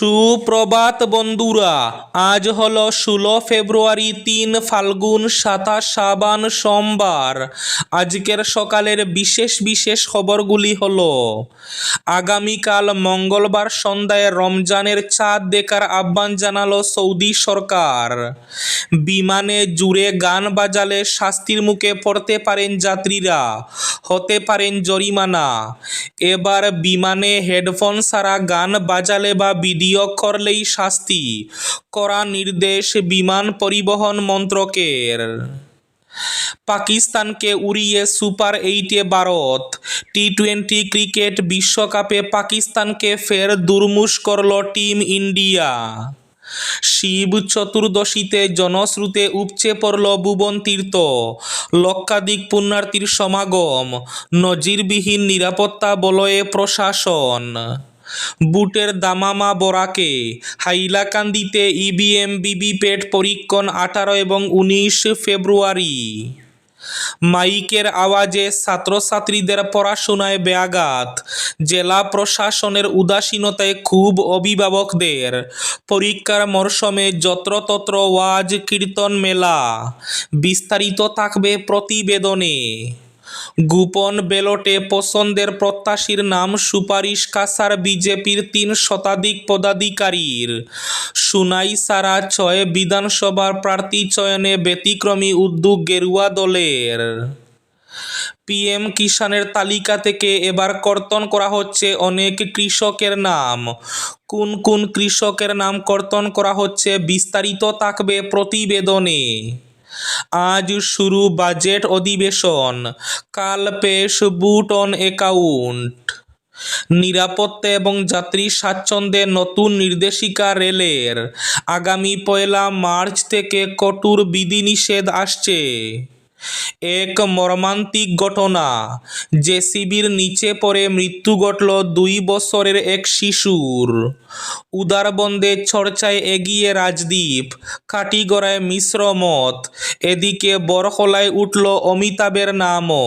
সুপ্রভাত বন্ধুরা, আজ হল ষোলো ফেব্রুয়ারি তিন ফাল্গুন সাতাশ সাবান সোমবার। আজকের সকালের বিশেষ বিশেষ খবরগুলি হল, আগামীকাল মঙ্গলবার সন্ধ্যায় রমজানের চাঁদ দেখার আহ্বান জানালো সৌদি সরকার। বিমানে জুড়ে গান বাজালে শাস্তির মুখে পড়তে পারেন যাত্রীরা, হতে পারেন জরিমানা। এবার বিমানে হেডফোন ছাড়া গান বাজালে বা ভিডিও করলেই শাস্তি। করা নির্দেশ বিমান পরিবহন মন্ত্রকের। পাকিস্তানকে উড়িয়ে সুপার এইটে ভারত। টি টোয়েন্টি ক্রিকেট বিশ্বকাপে পাকিস্তানকে ফের দুর্মুষ করল টিম ইন্ডিয়া। শিব চতুর্দশীতে জনশ্রুতে উপচে পড়ল ভুবন তীর্থ। লক্ষাধিক পুণ্যার্থীর সমাগম। নজিরবিহীন নিরাপত্তা বলয়ে প্রশাসন। বুটের দামামা বরাকে। হাইলাকান্দিতে ইভিএম ভিভিপ্যাট পরীক্ষণ আঠারো এবং উনিশ ফেব্রুয়ারি। মাইকের আওয়াজে ছাত্রছাত্রীদের পড়াশোনায় ব্যাঘাত। জেলা প্রশাসনের উদাসীনতায় খুব অভিভাবকদের। পরীক্ষার মরশুমে যত্রতত্র ওয়াজ কীর্তন মেলা। বিস্তারিত থাকবে প্রতিবেদনে। গোপন ব্যালটে পছন্দের প্রত্যাশীর নাম সুপারিশ কাসার বিজেপির তিন শতাধিক পদাধিকারীর। সুনাই সারা ছয় বিধানসভার প্রার্থী চয়নে ব্যতিক্রমী উদ্যোগ গেরুয়া দলের। পিএম কিষানের তালিকা থেকে এবার কর্তন করা হচ্ছে অনেক কৃষকের নাম। কোন কোন কৃষকের নাম কর্তন করা হচ্ছে বিস্তারিত থাকবে প্রতিবেদনে। আজ শুরু বাজেট অধিবেশন। কাল পেশ বুট অন অ্যাকাউন্ট নিরাপত্তা এবং যাত্রী স্বাচ্ছন্দ্যে নতুন নির্দেশিকা রেলের। আগামী পয়লা মার্চ থেকে কঠোর বিধিনিষেধ আসছে। এক মর্মান্তিক ঘটনা, জেসিবির নিচে পড়ে মৃত্যু ঘটল দুই বছরের এক শিশুর। উদারবন্দে চর্চায় এগিয়ে রাজদীপ, কাটিগড়ায় মিশ্র মত। এদিকে বরকলায় উঠল অমিতাভের নামও।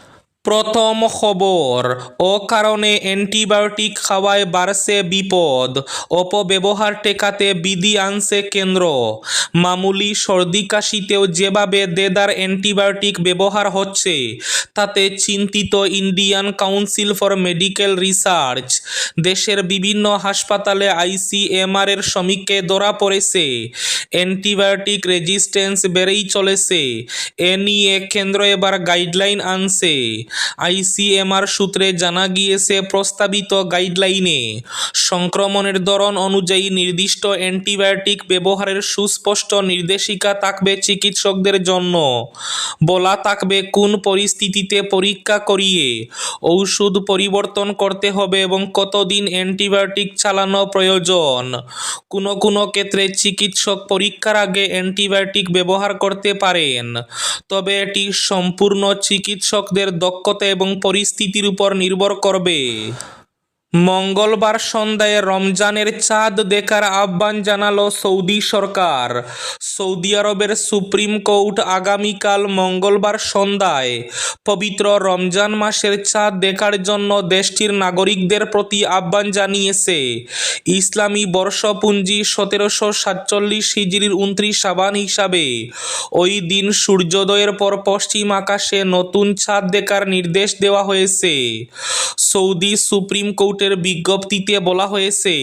প্রথম খবর, ও কারণে অ্যান্টিবায়োটিক খাওয়ায় বাড়ছে বিপদ, অপব্যবহার টেকাতে বিধি আনছে কেন্দ্র। মামুলি সর্দি কাশিতেও যেভাবে দেদার অ্যান্টিবায়োটিক ব্যবহার হচ্ছে, তাতে চিন্তিত Indian council for medical research. দেশের বিভিন্ন হাসপাতালে আইসিএমআর এর সমীক্ষায় ধরা পড়েছে। অ্যান্টিবায়োটিক রেজিস্ট্যান্স বেড়েই চলেছে। এ নিয়ে কেন্দ্র এবার গাইডলাইন আনছে। আইসিএমআর সূত্রে জানা গিয়েছে প্রস্তাবিত গাইডলাইনে সংক্রমণের ধরন অনুযায়ী নির্দিষ্ট অ্যান্টিবায়োটিক ব্যবহারের সুস্পষ্ট নির্দেশিকা থাকবে চিকিৎসকদের জন্য। বলা থাকবে কোন পরিস্থিতিতে পরীক্ষা করিয়ে ঔষধ পরিবর্তন করতে হবে এবং কতদিন অ্যান্টিবায়োটিক চালানো প্রয়োজন। কোনো কোনো ক্ষেত্রে চিকিৎসক পরীক্ষার আগে অ্যান্টিবায়োটিক ব্যবহার করতে পারেন। তবে এটি সম্পূর্ণ চিকিৎসকদের দক্ষতা এবং পরিস্থিতির উপর নির্ভর করবে। মঙ্গলবার সন্ধ্যায় রমজানের চাঁদ দেখার আহ্বান জানালো সৌদি সরকার। সৌদি আরবের সুপ্রিম কোর্ট আগামীকাল মঙ্গলবার সন্ধ্যায় পবিত্র রমজান মাসের চাঁদ দেখার জন্য দেশটির নাগরিকদের প্রতি আহ্বান জানিয়েছে। ইসলামী বর্ষপুঞ্জি সতেরোশো সাতচল্লিশ হিজড়ির উনত্রিশ সাবান হিসাবে ওই দিন সূর্যোদয়ের পর পশ্চিম আকাশে নতুন চাঁদ দেখার নির্দেশ দেওয়া হয়েছে। সৌদি সুপ্রিম কোর্টের বিজ্ঞপ্তিতে বলা হয়েছে,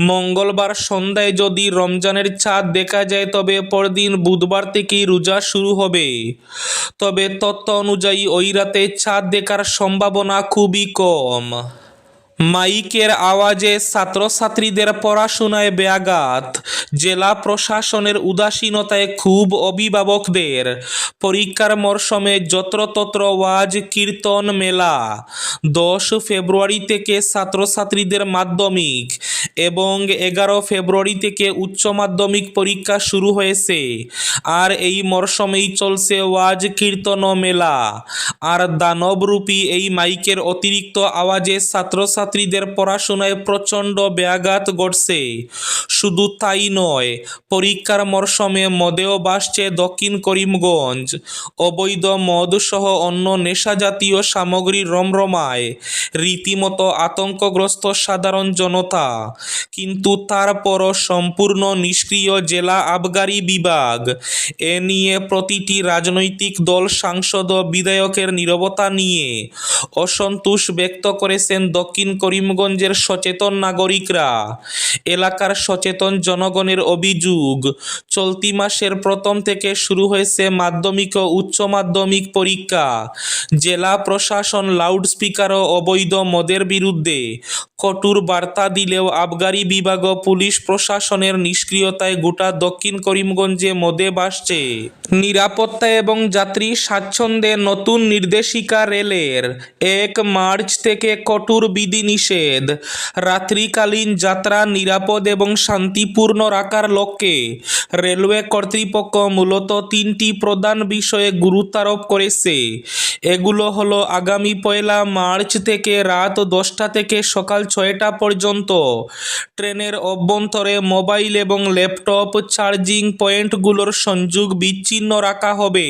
মঙ্গলবার সন্ধ্যায় যদি রমজানের চাঁদ দেখা যায় তবে পরদিন বুধবার থেকেই রোজা শুরু হবে। তবে তথ্য অনুযায়ী ওই রাতে চাঁদ দেখার সম্ভাবনা খুবই কম। মাইকের আওয়াজে ছাত্রছাত্রীদের পড়াশোনায় ব্যাঘাত। জেলা প্রশাসনের উদাসীনতায় খুব অভিভাবকদের। পরীক্ষার মরশুমে যত্রতত্র ওয়াজ কীর্তন মেলা। দশ ফেব্রুয়ারি থেকে ছাত্রছাত্রীদের মাধ্যমিক এবং এগারো ফেব্রুয়ারি থেকে উচ্চ মাধ্যমিক পরীক্ষা শুরু হয়েছে। আর এই মরশুমেই চলছে ওয়াজ কীর্তন মেলা। আর দানবরূপী এই মাইকের অতিরিক্ত আওয়াজে ছাত্রছাত্রীদের পড়াশোনায় প্রচণ্ড ব্যাঘাত ঘটছে। শুধু তাই নয়, পরীক্ষার মরশুমে মদেও বাসছে দক্ষিণ করিমগঞ্জ। অবৈধ মদ সহ অন্য নেশাজাতীয় সামগ্রী রমরমায়, রীতিমতো আতঙ্কগ্রস্ত সাধারণ জনতা। কিন্তু তারপরও সম্পূর্ণ নিষ্ক্রিয় জেলা আবগারি বিভাগ, এ নিয়ে প্রতিটি রাজনৈতিক দল সাংসদ বিধায়কের নীরবতা নিয়ে অসন্তোষ ব্যক্ত করেছেন দক্ষিণ করিমগঞ্জের সচেতন নাগরিকরা। এলাকার সচেতন জনগণের অভিযোগ, চলতি মাসের প্রথম থেকে শুরু হয়েছে মাধ্যমিক ও উচ্চ মাধ্যমিক পরীক্ষা। জেলা প্রশাসন লাউডস্পিকার ও অবৈধ মদের বিরুদ্ধে কঠোর বার্তা দিলেও আবগারি বিভাগ ও পুলিশ প্রশাসনের নিষ্ক্রিয়তায় গোটা দক্ষিণ করিমগঞ্জে মদে বাসছে নিরাপত্তা এবং যাত্রী স্বাচ্ছন্দ্যে নতুন নির্দেশিকা রেলের, এক মার্চ থেকে কঠোর বিধিনিষেধ রাত্রিকালীন যাত্রা নিরাপদ এবং শান্তিপূর্ণ রাখার লক্ষ্যে রেলওয়ে কর্তৃপক্ষ মূলত তিনটি প্রধান বিষয়ে গুরুত্বারোপ করেছে। এগুলো হলো আগামী পয়লা মার্চ থেকে রাত দশটা থেকে সকাল ছয়টা পর্যন্ত ট্রেনের অভ্যন্তরে মোবাইল এবং ল্যাপটপ চার্জিং পয়েন্টগুলোর সংযোগ বিচ্ছিন্ন রাখা হবে।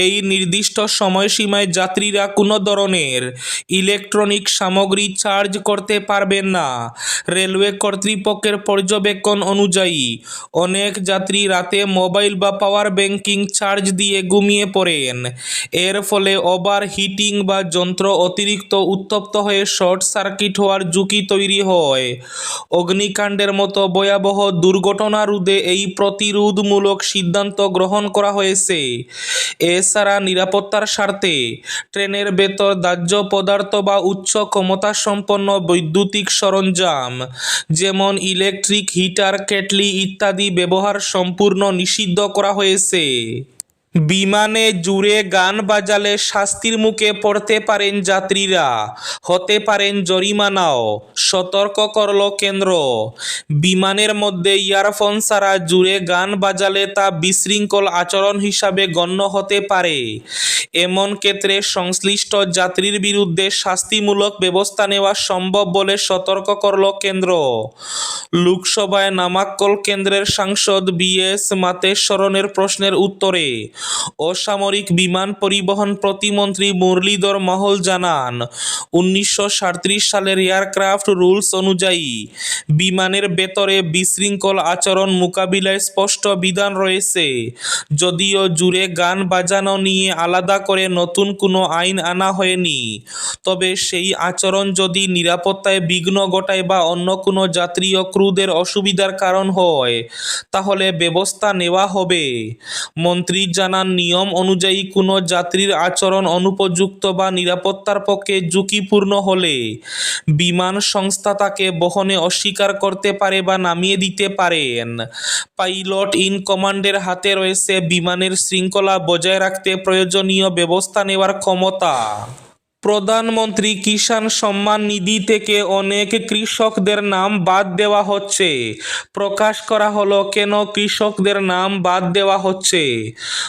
এই নির্দিষ্ট সময়সীমায় যাত্রীরা কোনো ধরনের ইলেকট্রনিক সামগ্রী চার্জ করতে পারবেন না। রেলওয়ে কর্তৃপক্ষের পর্যবেক্ষণ অনুযায়ী, অনেক যাত্রী রাতে মোবাইল বা পাওয়ার ব্যাংকিং চার্জ দিয়ে ঘুমিয়ে পড়েন। এর ফলে ওভার হিটিং বা যন্ত্র অতিরিক্ত উত্তপ্ত হয়ে শর্ট সার্কিট হওয়ার ঝুঁকি তৈরি হয়। অগ্নিকাণ্ডের মতো ভয়াবহ দুর্ঘটনা রোধে এই প্রতিরোধমূলক সিদ্ধান্ত গ্রহণ করা হয়েছে। এছাড়া নিরাপত্তার স্বার্থে, ট্রেনের ভেতর দাহ্য পদার্থ বা উচ্চ ক্ষমতা সম্পন্ন বৈদ্যুতিক সরঞ্জাম, যেমন ইলেকট্রিক হিটার, কেটলি ইত্যাদি ব্যবহার সম্পূর্ণ নিষিদ্ধ করা হয়েছে। বিমানে জুড়ে গান বাজালে শাস্তির মুখে পড়তে পারেন যাত্রীরা, হতে পারেন জরিমানাও। সতর্ক করল কেন্দ্র। বিমানের মধ্যে ইয়ারফোন ছাড়া জুড়ে গান বাজালে তা বিশৃঙ্খল আচরণ হিসাবে গণ্য হতে পারে। এমন ক্ষেত্রে সংশ্লিষ্ট যাত্রীর বিরুদ্ধে শাস্তিমূলক ব্যবস্থা নেওয়া সম্ভব বলে সতর্ক করল কেন্দ্র। লোকসভায় নামাক্কল কেন্দ্রের সাংসদ বি এস মাতেশ্বরনের প্রশ্নের উত্তরে, অসামরিক বিমান পরিবহন প্রতিমন্ত্রী মুরলীধর মহল জানান, উনিশশো সালের এয়ারক্রাফট রুলস অনুযায়ী, বিমানের ভেতরে বিশৃঙ্খল আচরণ মোকাবিলায় স্পষ্ট বিধান রয়েছে। যদিও জুড়ে গান বাজানো নিয়ে আলাদা করে নতুন কোনো আইন আনা হয়নি, তবে সেই আচরণ যদি নিরাপত্তায় বিঘ্ন ঘটায় বা অন্য কোনো যাত্রী ও ক্রুদের অসুবিধার কারণ হয়, তাহলে ব্যবস্থা নেওয়া হবে। মন্ত্রী জানান, নিয়ম অনুযায়ী কোনো যাত্রীর আচরণ অনুপযুক্ত বা নিরাপত্তার পক্ষে ঝুঁকিপূর্ণ হলে বিমান সংস্থা তাকে বহনে অস্বীকার করতে পারে বা নামিয়ে দিতে পারেন। পাইলট ইন কমান্ডের হাতে রয়েছে বিমানের শৃঙ্খলা বজায় রাখতে প্রয়োজনীয় ব্যবস্থা নেওয়ার ক্ষমতা। প্রধানমন্ত্রী কিষাণ সম্মান নিধি থেকে অনেক কৃষকদের নাম বাদ দেওয়া হচ্ছে। প্রকাশ করা হলো, কেন কৃষকদের নাম বাদ দেওয়া হচ্ছে?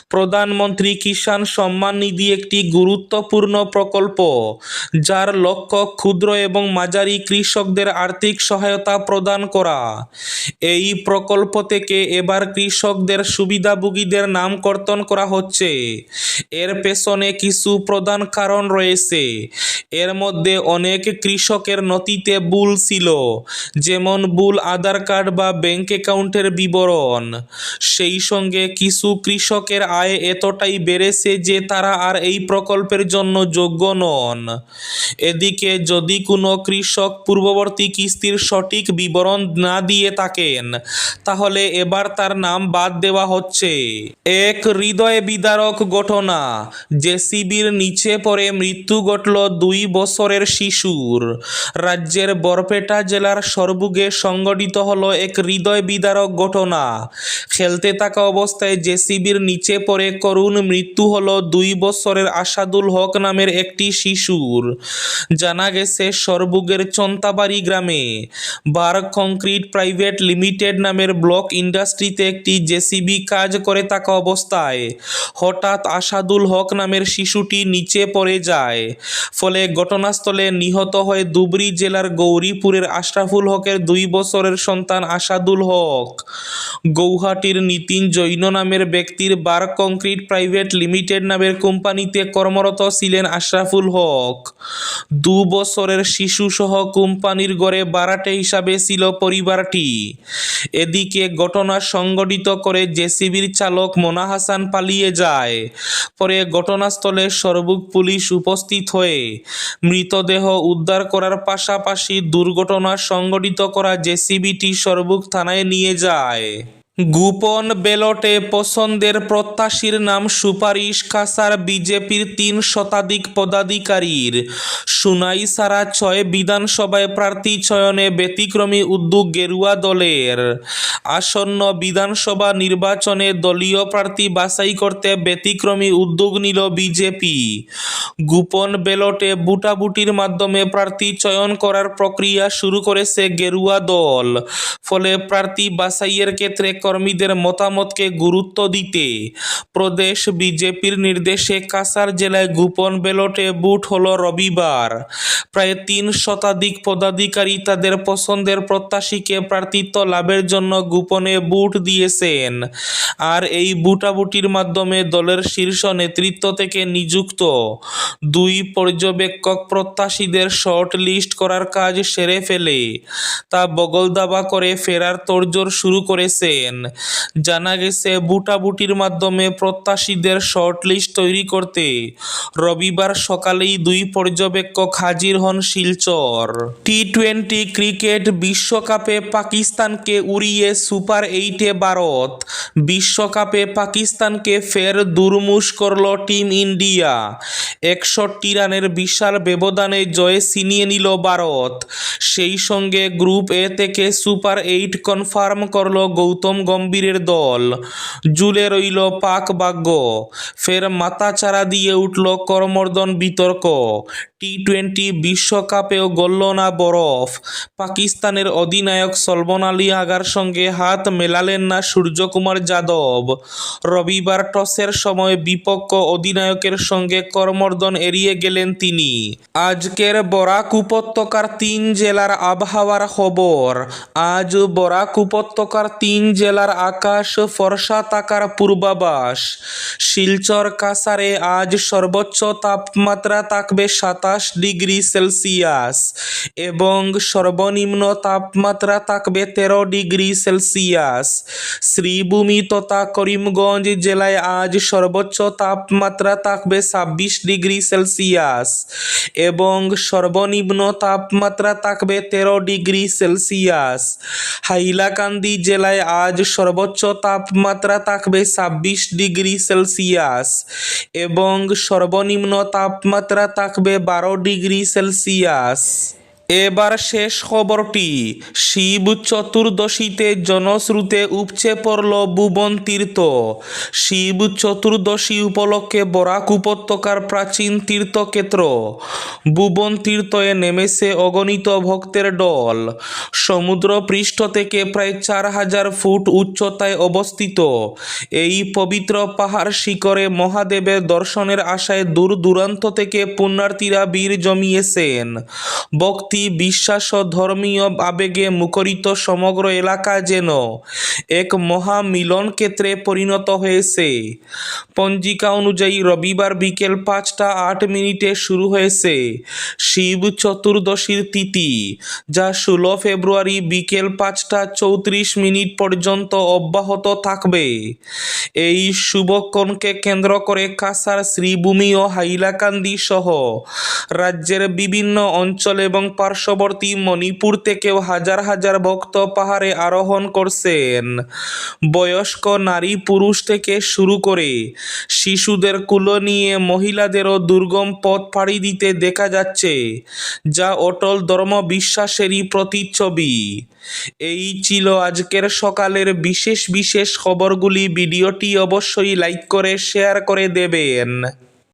প্রধানমন্ত্রী কিষাণ সম্মান নিধি একটি গুরুত্বপূর্ণ প্রকল্প, যার লক্ষ্য ক্ষুদ্র এবং মাঝারি কৃষকদের আর্থিক সহায়তা প্রদান করা। এই প্রকল্প থেকে এবার কৃষকদের সুবিধাভোগীদের নাম কর্তন করা হচ্ছে। এর পেছনে কিছু প্রধান কারণ রয়েছে। এর মধ্যে অনেক কৃষকের নথিতে ভুল ছিল, যেমন ভুল আধার কার্ড বা ব্যাংক অ্যাকাউন্টের বিবরণ। সেই সঙ্গে কিছু কৃষকের আয় এতটাই বেড়েছে যে তারা আর এই প্রকল্পের জন্য যোগ্য নন। এদিকে যদি কোনো কৃষক পূর্ববর্তী কিস্তির সঠিক বিবরণ না দিয়ে থাকেন, তাহলে এবার তার নাম বাদ দেওয়া হচ্ছে। এক হৃদয় বিদারক ঘটনা জেসিবির নিচে পড়ে মৃত্যু ঘটল দুই বছরের শিশুর। রাজ্যের বরপেটা জেলার সরবুগে সংগঠিত হল এক হৃদয় বিদারক ঘটনা। খেলতে থাকা অবস্থায় জেসিবির নিচে পড়ে করুণ মৃত্যু হল দুই বছরের আসাদুল হক নামের একটি শিশুর। জানা গেছে, সরবুগের চন্তাবাড়ি গ্রামে বার কংক্রিট প্রাইভেট লিমিটেড নামের ব্লক ইন্ডাস্ট্রিতে একটি জেসিবি কাজ করে থাকা অবস্থায় হঠাৎ আসাদুল হক নামের শিশুটি নিচে পড়ে যায়। ফলে ঘটনাস্থলে নিহত হয় ধুবড়ী জেলার গৌরীপুরের আশরাফুল হকের দুই বছরের সন্তান আসাদুল হক। গৌহাটির নিতিন জৈন নামের ব্যক্তির বার কংক্রিট প্রাইভেট লিমিটেড নামের কোম্পানিতে কর্মরত ছিলেন আশরাফুল হক। দু বছরের শিশুসহ কোম্পানির গড়ে বারাটে হিসাবে ছিল পরিবারটি। এদিকে ঘটনা সংগঠিত করে জেসিবির চালক মোনা হাসান পালিয়ে যায়। পরে ঘটনাস্থলে সরবুক পুলিশ উপস্থিত হয়ে মৃতদেহ উদ্ধার করার পাশাপাশি দুর্ঘটনা সংঘটিত করা জেসিবিটি সরবুক থানায় নিয়ে যায়। গোপন ব্যালটে পছন্দের প্রত্যাশীর নাম সুপারিশ কাসার বিজেপির তিন শতাধিক পদাধিকারীর। সুনাই সারা ছয় বিধানসভায় প্রার্থী চয়নে ব্যতিক্রমী উদ্যোগ গেরুয়া দলের। আসন্ন বিধানসভা নির্বাচনে দলীয় প্রার্থী বাছাই করতে ব্যতিক্রমী উদ্যোগ নিল বিজেপি। গোপন ব্যালটে বুটাবুটির মাধ্যমে প্রার্থী চয়ন করার প্রক্রিয়া শুরু করেছে গেরুয়া দল। ফলে প্রার্থী বাছাইয়ের ক্ষেত্রে কর্মীদের মতামতকে গুরুত্ব দিতে প্রদেশ বিজেপির নির্দেশে কাসার জেলায় গোপন ব্যালটে বুট হল রবিবার। প্রায় তিন শতাধিক পদাধিকারী তাদের পছন্দের প্রত্যাশীকে প্রার্থিত্ব লাভের জন্য গোপনে বুট দিয়েছেন। আর এই বুটাবুটির মাধ্যমে দলের শীর্ষ নেতৃত্ব থেকে নিযুক্ত দুই পর্যবেক্ষক প্রত্যাশীদের শর্ট লিস্ট করার কাজ সেরে ফেলে। তা বগলদাবা করে ফেরার তোড়জোড় শুরু করেছেন। জানা গেছে, বুটাবুটির মাধ্যমে প্রত্যাশীদের শর্ট লিস্ট তৈরি করতে রবিবার সকালেই দুই পর্যবেক্ষক হাজির হন শিলচর। টি টোয়েন্টি ক্রিকেট বিশ্বকাপে পাকিস্তানকে উড়িয়ে সুপার এইটে ভারত। বিশ্বকাপে পাকিস্তানকে ফের দুরমুশ করল টিম ইন্ডিয়া। একষট্টি রানের বিশাল ব্যবধানে জয়ে ছিনিয়ে নিল ভারত। সেই সঙ্গে গ্রুপ এ থেকে সুপার এইট কনফার্ম করল গৌতম গম্ভীরের দল। জুলে রইল পাক ভাগ্য ফের মাথাচাড়া দিয়ে উঠল করমর্দন বিতর্ক। টি টোয়েন্টি বিশ্বকাপেও গলল না বরফ। পাকিস্তানের অধিনায়ক সলমন আলী আগার সঙ্গে হাত মেলালেন না সূর্যকুমার যাদব। রবিবার টসের সময় বিপক্ষ অধিনায়কের সঙ্গে করমর্দন এড়িয়ে গেলেন তিনি। আজকের বরাক উপত্যকার তিন জেলার আবহাওয়ার খবর। আজ বরাক উপত্যকার তিন জেলার আকাশ ফর্সা তাকার পূর্বাভাস। শিলচর কাসারে আজ সর্বোচ্চ তাপমাত্রা থাকবে সাতাশ ডিগ্রি সেলসিয়াস এবং সর্বনিম্ন তাপমাত্রা থাকবে তেরো ডিগ্রি সেলসিয়াস। শ্রীভূমি তথা করিমগঞ্জ জেলায় আজ সর্বোচ্চ তাপমাত্রা থাকবে ছাব্বিশ ডিগ্রি সেলসিয়াস এবং সর্বনিম্ন তাপমাত্রা থাকবে তেরো ডিগ্রি সেলসিয়াস। হাইলাকান্দি জেলায় আজ সর্বোচ্চ তাপমাত্রা থাকবে ছাব্বিশ ডিগ্রি সেলসিয়াস এবং সর্বনিম্ন তাপমাত্রা থাকবে বারো ডিগ্রি সেলসিয়াস। এবার শেষ খবরটি। শিব চতুর্দশীতে জনশ্রুতে উপচে পড়ল ভুবন তীর্থ। শিব চতুর্দশী উপলক্ষে বরাক উপত্যকার প্রাচীন তীর্থক্ষেত্র। ভুবন তীর্থে নেমেছে অগণিত ভক্তের দল। সমুদ্র পৃষ্ঠ থেকে প্রায় চার হাজার ফুট উচ্চতায় অবস্থিত। এই পবিত্র পাহাড় শিখরে মহাদেবের দর্শনের আশায় দূর দূরান্ত থেকে পুণ্যার্থীরা বীর জমিয়েছেন। ভক্তি বিশ্বাস ও ধর্মীয় আবেগে মুখরিত সমগ্র এলাকা যেন এক মহা মিলন ক্ষেত্রে পরিণত হয়েছে। পঞ্জিকা অনুযায়ী রবিবার বিকেল পাঁচটা আট মিনিটে শুরু হয়েছে শিব চতুর্দশীর তিথি, যা ষোলো ফেব্রুয়ারি বিকেল পাঁচটা চৌত্রিশ মিনিট পর্যন্ত অব্যাহত থাকবে। এই শুভক্ষণকে কেন্দ্র করে কাসার শ্রীভূমি ও হাইলাকান্দি সহ রাজ্যের বিভিন্ন অঞ্চল এবং পার্শ্ববর্তী মণিপুর থেকেও হাজার হাজার ভক্ত পাহাড়ে আরোহণ করছেন। বয়স্ক নারী পুরুষ থেকে শুরু করে শিশুদের কুলো নিয়ে মহিলাদেরও দুর্গম পথ পাড়ি দিতে দেখা যাচ্ছে, যা অটল ধর্ম বিশ্বাসেরই প্রতিচ্ছবি। এই ছিল আজকের সকালের বিশেষ বিশেষ খবরগুলি। ভিডিওটি অবশ্যই লাইক করে, শেয়ার করে দেবেন।